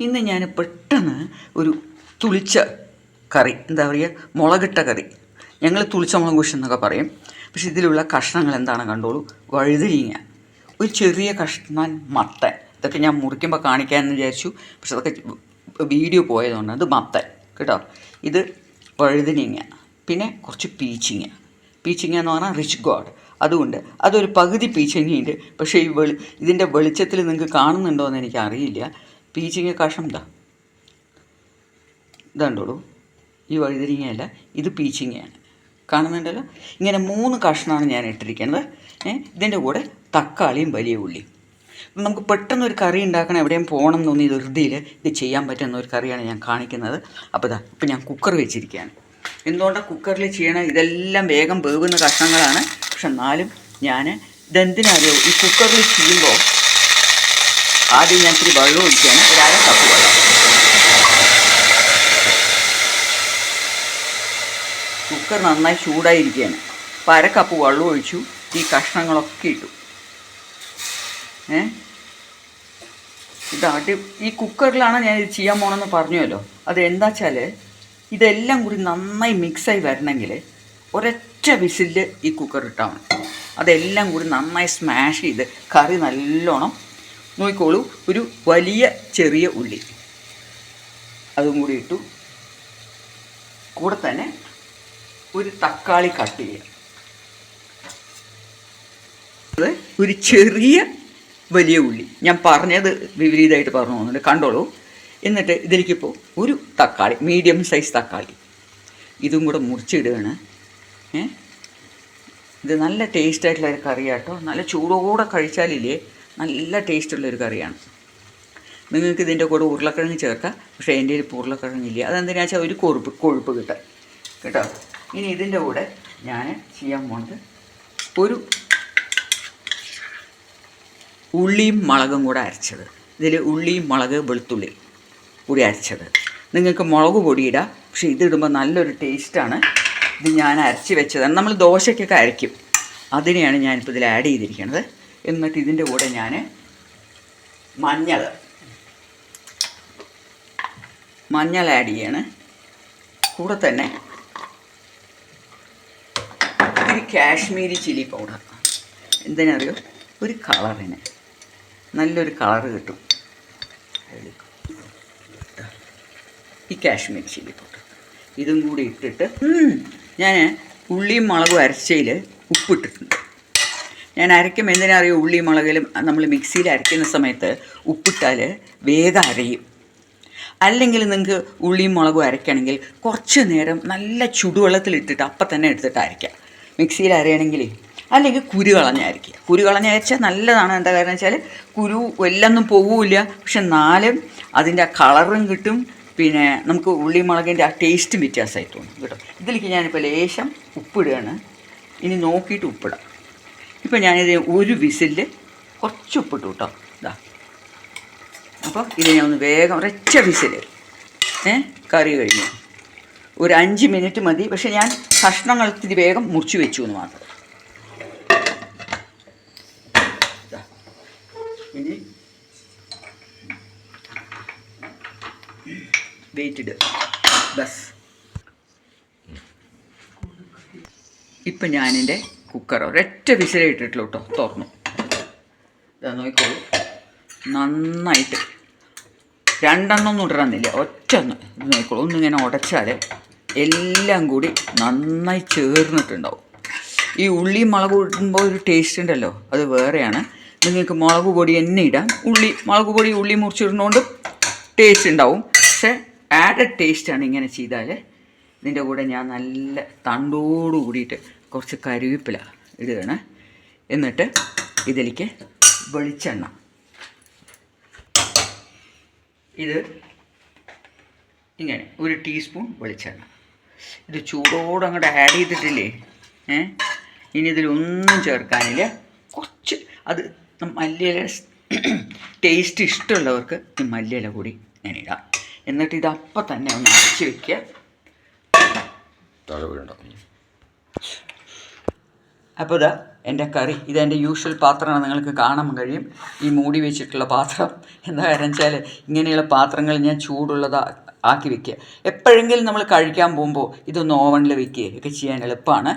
ഇന്ന് ഞാൻ പെട്ടെന്ന് ഒരു തുളിച്ച കറി എന്താ പറയുക മുളകിട്ട കറി. ഞങ്ങൾ തുളിച്ച മുളക് കുശ് എന്നൊക്കെ പറയും. പക്ഷെ ഇതിലുള്ള കഷ്ണങ്ങൾ എന്താണ് കണ്ടോളൂ? വഴുതിരിങ്ങ ഒരു ചെറിയ കഷ്ണം മത്തൻ ഇതൊക്കെ ഞാൻ മുറിക്കുമ്പോൾ കാണിക്കാമെന്ന് വിചാരിച്ചു. പക്ഷെ അതൊക്കെ വീഡിയോ പോയതുകൊണ്ട് അത് മത്തൻ കേട്ടോ. ഇത് വഴുതിനിങ്ങ. പിന്നെ കുറച്ച് പീച്ചിങ്ങ. പീച്ചിങ്ങ എന്ന് പറഞ്ഞാൽ റിച്ച് ഗോഡ് അതുകൊണ്ട് അതൊരു പകുതി പീച്ചിങ്ങയുണ്ട്. പക്ഷേ ഈ വെളി ഇതിന്റെ വെളിച്ചത്തിൽ നിങ്ങൾക്ക് കാണുന്നുണ്ടോ എന്ന് എനിക്ക് അറിയില്ല പീച്ചിങ്ങ കഷം ഇതാ. ഇതുണ്ടോളൂ. ഈ വഴുതിരിങ്ങയല്ല ഇത് പീച്ചിങ്ങയാണ്. കാണുന്നുണ്ടല്ലോ? ഇങ്ങനെ മൂന്ന് കഷ്ണമാണ് ഞാൻ ഇട്ടിരിക്കുന്നത്. ഇതിന്റെ കൂടെ തക്കാളിയും വലിയ ഉള്ളിയും നമുക്ക് പെട്ടെന്ന് ഒരു കറി ഉണ്ടാക്കണം എവിടെയും പോകണം എന്ന് തോന്നി ധൃതിയിൽ ഇത് ചെയ്യാൻ പറ്റുന്ന ഒരു കറിയാണ് ഞാൻ കാണിക്കുന്നത്. അപ്പോൾ ഇതാ ഇപ്പം ഞാൻ കുക്കർ വെച്ചിരിക്കുകയാണ്. എന്തുകൊണ്ടാണ് കുക്കറിൽ ചെയ്യണം ഇതെല്ലാം വേഗം വേകുന്ന കഷ്ണങ്ങളാണ്. പക്ഷെ എന്നാലും ഞാൻ ഇതെന്തിനാ അറിയോ? ഈ കുക്കറിൽ ചെയ്യുമ്പോൾ ആദ്യം ഞാൻ ഇത്തിരി വെള്ളം ഒഴിക്കുകയാണ് ഒരു അര കപ്പ് വെള്ളം. കുക്കർ നന്നായി ചൂടായിരിക്കുകയാണ്. അപ്പോൾ അര കപ്പ് വെള്ളം ഒഴിച്ചു. ഈ കഷ്ണങ്ങളൊക്കെ ഇട്ടു. ഏ? ഇതാട്ടി ഈ കുക്കറിലാണ് ഞാൻ ഇത് ചെയ്യാൻ പോകണമെന്ന് പറഞ്ഞുവല്ലോ. അത് എന്താ വെച്ചാൽ ഇതെല്ലാം കൂടി നന്നായി മിക്സായി വരണമെങ്കിൽ ഒരൊറ്റ വിസിലിൽ ഈ കുക്കർ ഇട്ടാൽ മതി. അതെല്ലാം കൂടി നന്നായി സ്മാഷ് ചെയ്ത് കറി നല്ലോണം നോക്കിക്കോളൂ. ഒരു വലിയ ചെറിയ ഉള്ളി. അതും കൂടി ഇട്ടു. കൂടെ തന്നെ ഒരു തക്കാളി കട്ട് ചെയ്യുക ഒരു ചെറിയ വലിയ ഉള്ളി. ഞാൻ പറഞ്ഞത് വിപരീതമായിട്ട് പറഞ്ഞു പോകുന്നുണ്ട്. കണ്ടോളൂ. എന്നിട്ട് ഇതിലേക്കിപ്പോൾ ഒരു തക്കാളി മീഡിയം സൈസ് തക്കാളി. ഇതും കൂടെ മുറിച്ചിടുകയാണ്. ഏ? ഇത് നല്ല ടേസ്റ്റ് ആയിട്ടുള്ള ഒരു കറിയാട്ടോ. നല്ല ചൂടോടെ കഴിച്ചാലില്ലേ നല്ല ടേസ്റ്റുള്ളൊരു കറിയാണ്. നിങ്ങൾക്ക് ഇതിന്റെ കൂടെ ഉരുളക്കിഴങ്ങ് ചേർക്കാം. പക്ഷേ എന്റെ ഒരു ഉരുളക്കിഴങ്ങില്ല. അതെന്തിനാ വെച്ചാൽ ഒരു കൊഴുപ്പ് കൊഴുപ്പ് കിട്ടാൻ. കേട്ടോ? ഇനി ഇതിന്റെ കൂടെ ഞാൻ ചെയ്യാൻ പോണത് ഒരു ഉള്ളിയും മുളകും കൂടെ അരച്ചത്. ഇതിൽ ഉള്ളിയും മുളക് വെളുത്തുള്ളി കൂടി അരച്ചത്. നിങ്ങൾക്ക് മുളക് പൊടിയിടാം പക്ഷേ ഇതിടുമ്പോൾ നല്ലൊരു ടേസ്റ്റാണ് ഇത് ഞാൻ അരച്ച് വെച്ചതാണ്. നമ്മൾ ദോശയ്ക്കൊക്കെ അരയ്ക്കും. അതിനെയാണ് ഞാനിപ്പോൾ ഇതിൽ ആഡ് ചെയ്തിരിക്കുന്നത് എന്നിട്ട് ഇതിന്റെ കൂടെ ഞാൻ മഞ്ഞൾ. മഞ്ഞൾ ആഡ് ചെയ്യാണ്. കൂടെ തന്നെ ഇത്തിരി കാശ്മീരി ചില്ലി പൗഡർ. എന്തിനറിയോ? ഒരു കളറിന്. നല്ലൊരു കളർ കിട്ടും. ഈ കാശ്മീരി ചില്ലി പൗഡർ. ഇതും കൂടി ഇട്ടിട്ട് ഞാൻ ഉള്ളിയും മുളകും അരച്ചതിൽ ഉപ്പിട്ടിട്ടുണ്ട്. ഞാൻ അരയ്ക്കുമ്പോൾ എന്തിനറിയോ ഉള്ളി മുളകിലും നമ്മൾ മിക്സിയിൽ അരയ്ക്കുന്ന സമയത്ത് ഉപ്പിട്ടാൽ വേഗം അരയും. അല്ലെങ്കിൽ നിങ്ങൾക്ക് ഉള്ളിയും മുളകും അരയ്ക്കണമെങ്കിൽ കുറച്ച് നേരം നല്ല ചുടുവെള്ളത്തിലിട്ടിട്ട് അപ്പം തന്നെ എടുത്തിട്ട് അരയ്ക്കാം. മിക്സിയിൽ അരയണമെങ്കിൽ അല്ലെങ്കിൽ കുരു കളഞ്ഞായിരിക്കുക കുരു കളഞ്ഞയച്ചാൽ നല്ലതാണ്. എന്താ കാരണം വെച്ചാൽ കുരു എല്ലൊന്നും പോവില്ല. പക്ഷെ എന്നാലും അതിന്റെ ആ കളറും കിട്ടും. പിന്നെ നമുക്ക് ഉള്ളി മുളകിന്റെ ആ ടേസ്റ്റും വ്യത്യാസമായി തോന്നും. കേട്ടോ. ഇതിലേക്ക് ഞാനിപ്പോൾ ലേശം ഉപ്പിടുകയാണ്. ഇനി നോക്കിയിട്ട് ഉപ്പിടാം. ഇപ്പം ഞാനിത് ഒരു വിസിലിൽ കുറച്ച് ഉപ്പിട്ടു കേട്ടോ. ഇതാ അപ്പോൾ ഇത് ഞാൻ ഒന്ന് വേഗം ഒരൊറ്റ വിസിൽ ഏ കറി കഴിഞ്ഞു. ഒരു അഞ്ച് മിനിറ്റ് മതി. പക്ഷെ ഞാൻ കഷ്ണങ്ങൾ ഇത്തിരി വേഗം മുറിച്ച് വെച്ചു എന്ന് മാത്രം. ഇനി വെയിറ്റ് ഇടുക ബസ്. ഇപ്പം ഞാനെന്റെ കുക്കർ ഒരൊറ്റ വിസിലേ കേട്ടോ തുറന്നു. ഇതാ നോക്കിക്കോളൂ. നന്നായിട്ട്. രണ്ടെണ്ണം ഒന്നും ഇടണമെന്നില്ല ഒറ്റ ഒന്ന് ഇത് നോക്കിക്കോളൂ ഒന്നിങ്ങനെ ഉടച്ചാൽ എല്ലാം കൂടി നന്നായി ചേർന്നിട്ടുണ്ടാവും. ഈ ഉള്ളി മുളക് ഇടുമ്പോൾ ഒരു ടേസ്റ്റ് ഉണ്ടല്ലോ അത് വേറെയാണ്. നിങ്ങൾക്ക് മുളക് പൊടി തന്നെ ഇടാം. ഉള്ളി മുളക് പൊടി ഉള്ളി മുറിച്ചിടുന്നതുകൊണ്ട് ടേസ്റ്റ് ഉണ്ടാവും. പക്ഷേ ആഡഡ് ടേസ്റ്റാണ് ഇങ്ങനെ ചെയ്താൽ ഇതിന്റെ കൂടെ ഞാൻ നല്ല തണ്ടോട് കൂടിയിട്ട് കുറച്ച് കരുവേപ്പില ഇടുകയാണ് എന്നിട്ട് ഇതിലേക്ക് വെളിച്ചെണ്ണ. ഇത് ഇങ്ങനെ ഒരു ടീസ്പൂൺ വെളിച്ചെണ്ണ. ഇത് ചൂടോടെ അങ്ങോട്ട് ആഡ് ചെയ്തിട്ടില്ലേ? ഏ? ഇനി ഇതിലൊന്നും ചേർക്കാനില്ല. കുറച്ച് അത് മല്ലിയില ടേസ്റ്റ് ഇഷ്ടമുള്ളവർക്ക് ഈ മല്ലിയില കൂടി ഞാൻ ഇടാം. എന്നിട്ട് ഇത് അപ്പം തന്നെ ഒന്ന് അടച്ച് വയ്ക്കുക അപ്പോൾ ഇതാ എന്റെ കറി. ഇതെന്റെ യൂഷ്വൽ പാത്രമാണ്. നിങ്ങൾക്ക് കാണാൻ കഴിയും. ഈ മൂടി വെച്ചിട്ടുള്ള പാത്രം. എന്താ കാരണം വെച്ചാൽ ഇങ്ങനെയുള്ള പാത്രങ്ങൾ ഞാൻ ചൂടുള്ളതാ ആക്കി വെക്കുക. എപ്പോഴെങ്കിലും നമ്മൾ കഴിക്കാൻ പോകുമ്പോൾ ഇതൊന്ന് ഓവണിൽ വെക്കുക. ഒക്കെ ചെയ്യാൻ എളുപ്പമാണ്.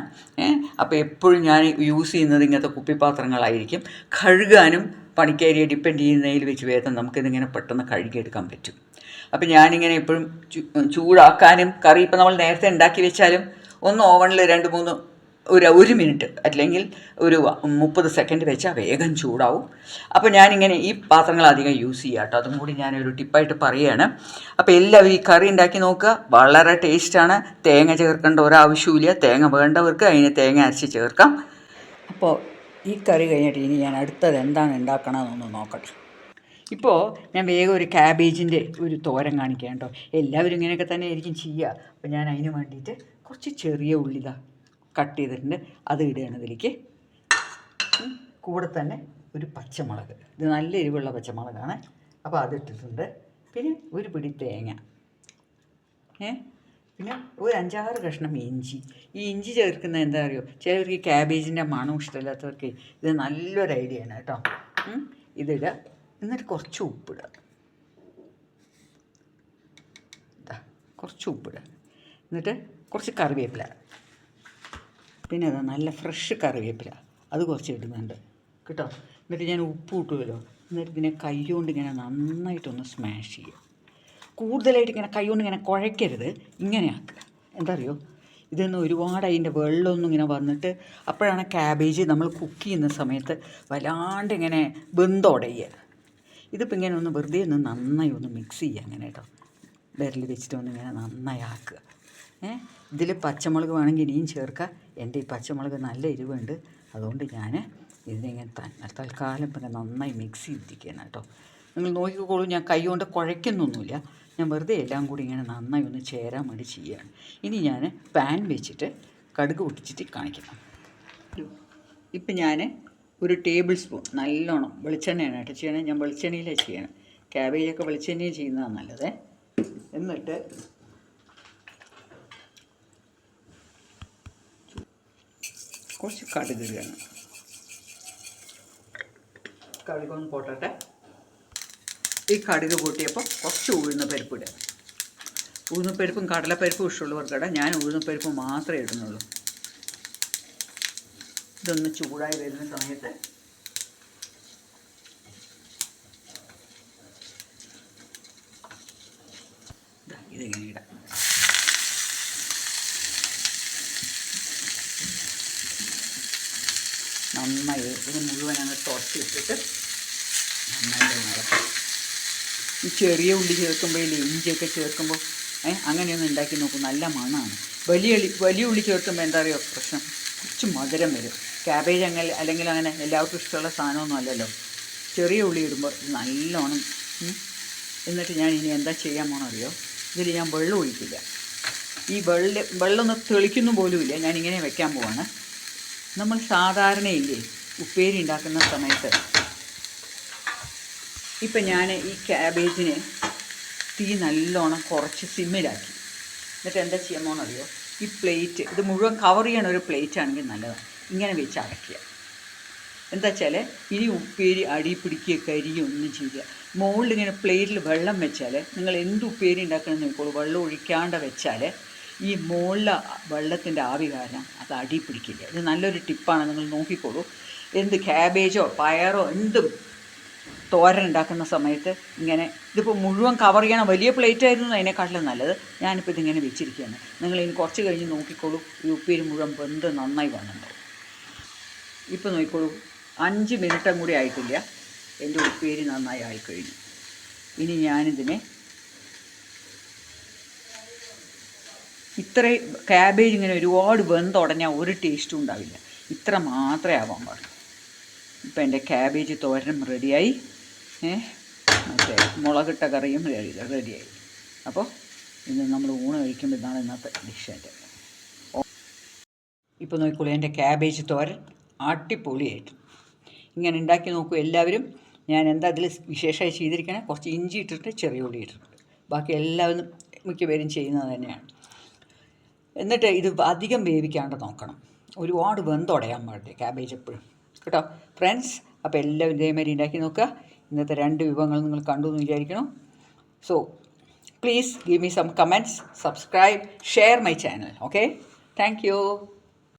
അപ്പോൾ എപ്പോഴും ഞാൻ യൂസ് ചെയ്യുന്നത് ഇങ്ങനത്തെ കുപ്പിപ്പാത്രങ്ങളായിരിക്കും. കഴുകാനും പണിക്കാരിയെ ഡിപ്പെൻഡ് ചെയ്യുന്നതിൽ വെച്ച് വേദം നമുക്കിതിങ്ങനെ പെട്ടെന്ന് കഴുകിയെടുക്കാൻ പറ്റും. അപ്പം ഞാനിങ്ങനെ എപ്പോഴും ചൂടാക്കാനും കറി ഇപ്പം നമ്മൾ നേരത്തെ ഉണ്ടാക്കി വെച്ചാലും ഒന്ന് ഓവണിൽ രണ്ട് മൂന്ന് ഒരു ഒരു മിനിറ്റ് അല്ലെങ്കിൽ ഒരു മുപ്പത് സെക്കൻഡ് വെച്ചാൽ വേഗം ചൂടാവും. അപ്പോൾ ഞാനിങ്ങനെ ഈ പാത്രങ്ങൾ അധികം യൂസ് ചെയ്യുക കേട്ടോ അതും കൂടി ഞാനൊരു ടിപ്പായിട്ട് പറയുകയാണ് അപ്പോൾ എല്ലാവരും ഈ കറി ഉണ്ടാക്കി നോക്കുക. വളരെ ടേസ്റ്റാണ് തേങ്ങ ചേർക്കേണ്ട ഒരാവശ്യമില്ല തേങ്ങ വേണ്ടവർക്ക് അതിന് തേങ്ങ അരച്ച് ചേർക്കാം. അപ്പോൾ ഈ കറി കഴിഞ്ഞിട്ട് ഇനി ഞാൻ അടുത്തത് എന്താണ് ഉണ്ടാക്കണമെന്നൊന്ന് നോക്കട്ടെ. ഇപ്പോൾ ഞാൻ വേഗം ഒരു ക്യാബേജിന്റെ ഒരു തോരൻ കാണിക്കാം കേട്ടോ എല്ലാവരും ഇങ്ങനെയൊക്കെ തന്നെ ആയിരിക്കും ചെയ്യുക. അപ്പോൾ ഞാൻ അതിന് വേണ്ടിയിട്ട് കുറച്ച് ചെറിയ ഉള്ളിത കട്ട് ചെയ്തിട്ടുണ്ട്. അത് ഇടുകയാണ് ഇതിലേക്ക്. കൂടെ തന്നെ ഒരു പച്ചമുളക്. ഇത് നല്ല എരിവുള്ള പച്ചമുളകാണ്. അപ്പോൾ അത് ഇട്ടിട്ടുണ്ട്. പിന്നെ ഒരു പിടി തേങ്ങ. ഏ? പിന്നെ ഒരു അഞ്ചാറ് കഷ്ണം ഇഞ്ചി. ഈ ഇഞ്ചി ചേർക്കുന്ന എന്താ അറിയോ? ചിലവർക്ക് ക്യാബേജിന്റെ മണം ഇഷ്ടമില്ലാത്തവർക്ക് ഇത് നല്ലൊരു ഐഡിയ ആണ് കേട്ടോ. ഇതിടുക എന്നിട്ട് കുറച്ച് ഉപ്പിടുക കുറച്ച് ഉപ്പിടുക എന്നിട്ട് കുറച്ച് കറിവേപ്പില. പിന്നെ അതാ നല്ല ഫ്രഷ് കറിവേപ്പില. അത് കുറച്ച് ഇടുന്നുണ്ട്. കേട്ടോ? എന്നിട്ട് ഞാൻ ഉപ്പ് ഇട്ടുമല്ലോ എന്നിട്ട് ഇതിനെ കൈ കൊണ്ട് ഇങ്ങനെ നന്നായിട്ടൊന്ന് സ്മാഷ് ചെയ്യുക. കൂടുതലായിട്ട് ഇങ്ങനെ കൈ കൊണ്ട് ഇങ്ങനെ കുഴയ്ക്കരുത്. ഇങ്ങനെ ആക്കുക. എന്താ അറിയോ ഇതൊന്ന് ഒരുപാട് അതിന്റെ വെള്ളമൊന്നും ഇങ്ങനെ വന്നിട്ട് അപ്പോഴാണ് ക്യാബേജ് നമ്മൾ കുക്ക് ചെയ്യുന്ന സമയത്ത് വല്ലാണ്ട് ഇങ്ങനെ ബന്ധോടയുക ഇതിപ്പോൾ ഇങ്ങനെ ഒന്ന് വെറുതെ ഒന്ന് നന്നായി ഒന്ന് മിക്സ് ചെയ്യുക അങ്ങനെ കേട്ടോ. വിരൽ വെച്ചിട്ട് ഒന്ന് ഇങ്ങനെ നന്നായി ആക്കുക. ഏ? ഇതിൽ പച്ചമുളക് വേണമെങ്കിൽ ഇനിയും ചേർക്കാം. എന്റെ ഈ പച്ചമുളക് നല്ല എരിവുണ്ട്. അതുകൊണ്ട് ഞാൻ ഇതിനിങ്ങനെ തന്നെ തൽക്കാലം പിന്നെ നന്നായി മിക്സ് ചെയ്തിരിക്കുകയാണ് കേട്ടോ. നിങ്ങൾ നോക്കിക്കോളൂ ഞാൻ കൈ കൊണ്ട് കുഴയ്ക്കുന്നൊന്നുമില്ല. ഞാൻ വെറുതെ എല്ലാം കൂടി ഇങ്ങനെ നന്നായി ഒന്ന് ചേരാൻ വേണ്ടി ചെയ്യുകയാണ്. ഇനി ഞാൻ പാൻ വെച്ചിട്ട് കടുക് പൊട്ടിച്ചിട്ട് കാണിക്കണം ഇപ്പം ഞാൻ ഒരു ടേബിൾ സ്പൂൺ നല്ലോണം വെളിച്ചെണ്ണയാണ് കേട്ടോ ചെയ്യണേ. ഞാൻ വെളിച്ചെണ്ണയിലേ ചെയ്യണം ക്യാബേജൊക്കെ വെളിച്ചെണ്ണയിൽ ചെയ്യുന്നതാണ് നല്ലത്. എന്നിട്ട് കുറച്ച് കടുക് ഇടുകയാണ് കടുകൊന്ന് പൊട്ടട്ടെ. ഈ കടുക് കൂട്ടിയപ്പോൾ കുറച്ച് ഉഴുന്ന പരിപ്പ് ഇടുക ഉഴുന്നപ്പരിപ്പും കടലപ്പരിപ്പും ഇഷ്ടമുള്ളവർക്കിട ഞാൻ ഉഴുന്നപ്പരിപ്പ് മാത്രമേ ഇടുന്നുള്ളൂ. ഇതൊന്ന് ചൂടായി വരുന്ന സമയത്ത് ഇതിങ്ങനെ ഇടാം. നന്നായി ഇത് മുഴുവൻ അങ്ങ് തുടച്ചിട്ടിട്ട് നന്നായിട്ട് നടക്കും ഈ ചെറിയ ഉള്ളി ചേർക്കുമ്പോൾ ഇല്ലേ ഇഞ്ചിയൊക്കെ ചേർക്കുമ്പോൾ ഏ അങ്ങനെയൊന്നും ഉണ്ടാക്കി നോക്കും. നല്ല മണമാണ്. വലിയ ഉള്ളി വലിയ ഉള്ളി ചേർക്കുമ്പോൾ എന്താ അറിയോ? പ്രശ്നം. കുറച്ച് മധുരം വരും. ക്യാബേജ് അങ്ങനെ അല്ലെങ്കിൽ അങ്ങനെ എല്ലാവർക്കും ഇഷ്ടമുള്ള സാധനമൊന്നും അല്ലല്ലോ. ചെറിയ ഉള്ളി ഇടുമ്പോൾ നല്ലോണം എന്നിട്ട് ഞാൻ ഇനി എന്താ ചെയ്യാൻ പോകണം അറിയോ? ഇതിൽ ഞാൻ വെള്ളം ഒഴിക്കില്ല. ഈ വെള്ളം വെള്ളം ഒന്ന് തെളിക്കുന്നു പോലുമില്ല. ഞാനിങ്ങനെ വെക്കാൻ പോവാണ്. നമ്മൾ സാധാരണയില്ലേ ഉപ്പേരി ഉണ്ടാക്കുന്ന സമയത്ത് ഇപ്പം ഞാൻ ഈ ക്യാബേജിന് തീ നല്ലോണം കുറച്ച് സിമ്മിലാക്കി. എന്നിട്ട് എന്താ ചെയ്യാൻ പോകണമെന്നറിയോ ഈ പ്ലേറ്റ് ഇത് മുഴുവൻ കവർ ചെയ്യണ ഒരു പ്ലേറ്റ് ആണെങ്കിൽ നല്ലതാണ്. ഇങ്ങനെ വെച്ച് അടയ്ക്കുക. എന്താ വെച്ചാൽ ഇനി ഉപ്പേരി അടി പിടിക്കുക കരിയോ ഒന്നും ചെയ്യുക. മുകളിൽ ഇങ്ങനെ പ്ലേറ്റിൽ വെള്ളം വെച്ചാൽ നിങ്ങൾ എന്ത് ഉപ്പേരി ഉണ്ടാക്കണമെന്ന് നോക്കുള്ളൂ വെള്ളം ഒഴിക്കാണ്ട് വെച്ചാൽ ഈ മുകളിലെ വെള്ളത്തിന്റെ ആവി കാരണം അത് അടി പിടിക്കില്ല. ഇത് നല്ലൊരു ടിപ്പാണ് നിങ്ങൾ നോക്കിക്കോളൂ. എന്ത് ക്യാബേജോ പയറോ എന്തും തോരൻ ഉണ്ടാക്കുന്ന സമയത്ത് ഇങ്ങനെ ഇതിപ്പോൾ മുഴുവൻ കവർ ചെയ്യണം. വലിയ പ്ലേറ്റ് ആയിരുന്നു അതിനെക്കാട്ടിലും നല്ലത്. ഞാനിപ്പോൾ ഇതിങ്ങനെ വെച്ചിരിക്കുകയാണ്. നിങ്ങൾ ഇനി കുറച്ച് കഴിഞ്ഞ് നോക്കിക്കോളൂ. ഈ ഉപ്പേരി മുഴുവൻ വെന്ത് നന്നായി വന്നിട്ടുണ്ടാവും ഇപ്പോൾ നോക്കിക്കോളൂ. അഞ്ച് മിനിറ്റും കൂടി ആയിട്ടില്ല. എന്റെ ഉപ്പേരി നന്നായി ആയിക്കഴിഞ്ഞു. ഇനി ഞാനിതിനെ ഇത്ര ക്യാബേജ് ഇങ്ങനെ ഒരുപാട് വെന്തുടഞ്ഞാൽ ഒരു ടേസ്റ്റും ഉണ്ടാവില്ല. ഇത്ര മാത്രമേ ആവാൻ പാടുള്ളൂ. ഇപ്പം എന്റെ ക്യാബേജ് തോരനും റെഡിയായി മറ്റേ മുളകിട്ട കറിയും റെഡി റെഡിയായി അപ്പോൾ ഇന്ന് നമ്മൾ ഊണ് കഴിക്കുമ്പോൾ ഇതാണ് ഇന്നത്തെ ഡിഷ് എന്റെ ഇപ്പോൾ നോക്കിക്കോളൂ എന്റെ ക്യാബേജ് തോരൻ അടിപൊളിയായിട്ട്. ഇങ്ങനെ ഉണ്ടാക്കി നോക്കൂ എല്ലാവരും. ഞാൻ എന്താ അതിൽ വിശേഷമായി ചെയ്തിരിക്കണേ? കുറച്ച് ഇഞ്ചി ഇട്ടിട്ട് ചെറിയ ഉള്ളി ഇട്ടിട്ടുണ്ട്. ബാക്കി എല്ലാവരും മിക്കപേരും ചെയ്യുന്നത് തന്നെയാണ്. എന്നിട്ട് ഇത് അധികം വേവിക്കാണ്ട് നോക്കണം. ഒരുപാട് വെന്തുടയാൻ പാടില്ല ക്യാബേജ് എപ്പോഴും. കേട്ടോ? ഫ്രണ്ട്സ് അപ്പോൾ എല്ലാവരും ഇതേമാതിരി ഉണ്ടാക്കി നോക്കുക. ഇന്നത്തെ രണ്ട് വിഭവങ്ങൾ നിങ്ങൾ കണ്ടു എന്ന് വിചാരിക്കണം so please give me some comments subscribe share my channel okay thank you